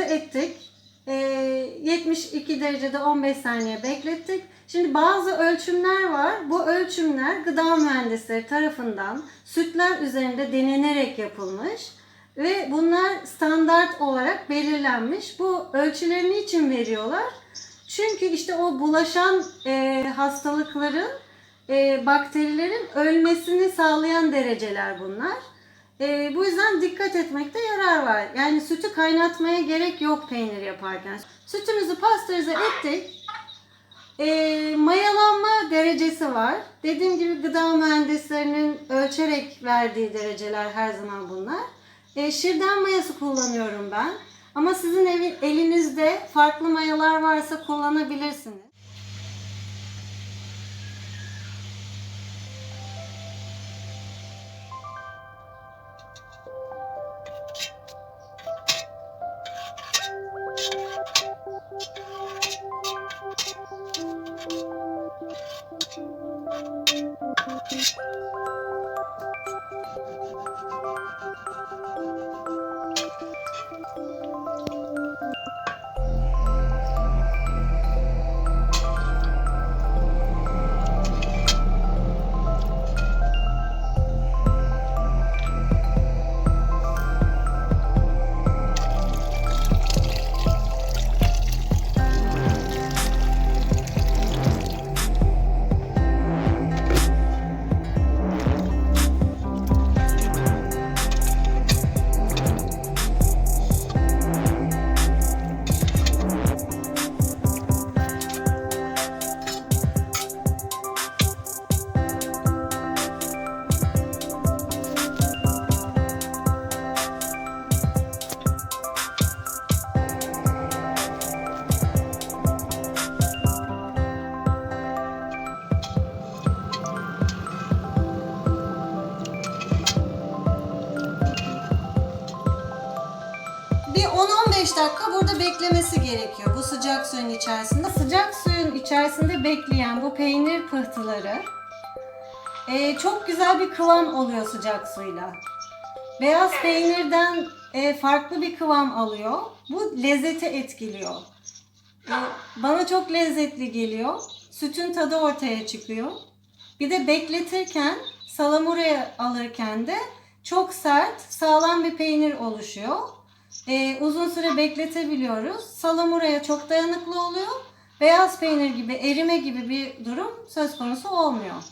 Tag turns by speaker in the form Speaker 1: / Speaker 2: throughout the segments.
Speaker 1: ettik. Ee, 72 derecede 15 saniye beklettik. Şimdi bazı ölçümler var. Bu ölçümler gıda mühendisleri tarafından sütler üzerinde denenerek yapılmış ve bunlar standart olarak belirlenmiş. Bu ölçüleri niçin veriyorlar? Çünkü işte o bulaşan e, hastalıkların, e, bakterilerin ölmesini sağlayan dereceler bunlar. E, bu yüzden dikkat etmekte yarar var. Yani sütü kaynatmaya gerek yok peynir yaparken. Sütümüzü pastörize ettik. E, mayalanma derecesi var. Dediğim gibi gıda mühendislerinin ölçerek verdiği dereceler her zaman bunlar. E, şirden mayası kullanıyorum ben. Ama sizin evi, elinizde farklı mayalar varsa kullanabilirsiniz. Thank you. 10-15 dakika burada beklemesi gerekiyor bu sıcak suyun içerisinde. Sıcak suyun içerisinde bekleyen bu peynir pıhtıları e, çok güzel bir kıvam oluyor sıcak suyla. Beyaz peynirden e, farklı bir kıvam alıyor. Bu lezzeti etkiliyor. E, bana çok lezzetli geliyor. Sütün tadı ortaya çıkıyor. Bir de bekletirken salamuraya alırken de çok sert, sağlam bir peynir oluşuyor. Ee, uzun süre bekletebiliyoruz. Salamuraya çok dayanıklı oluyor. Beyaz peynir gibi erime gibi bir durum söz konusu olmuyor.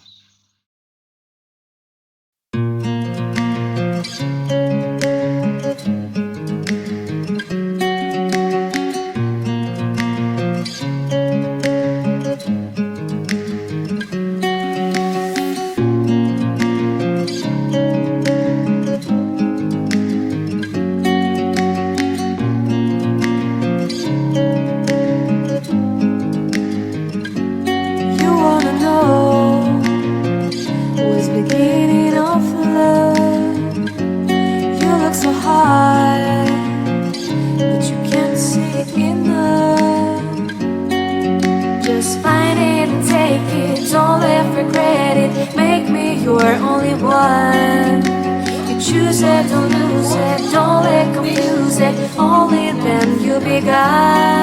Speaker 2: Make are only one. You choose it, don't lose it, don't let confuse it. Only then you'll be Feel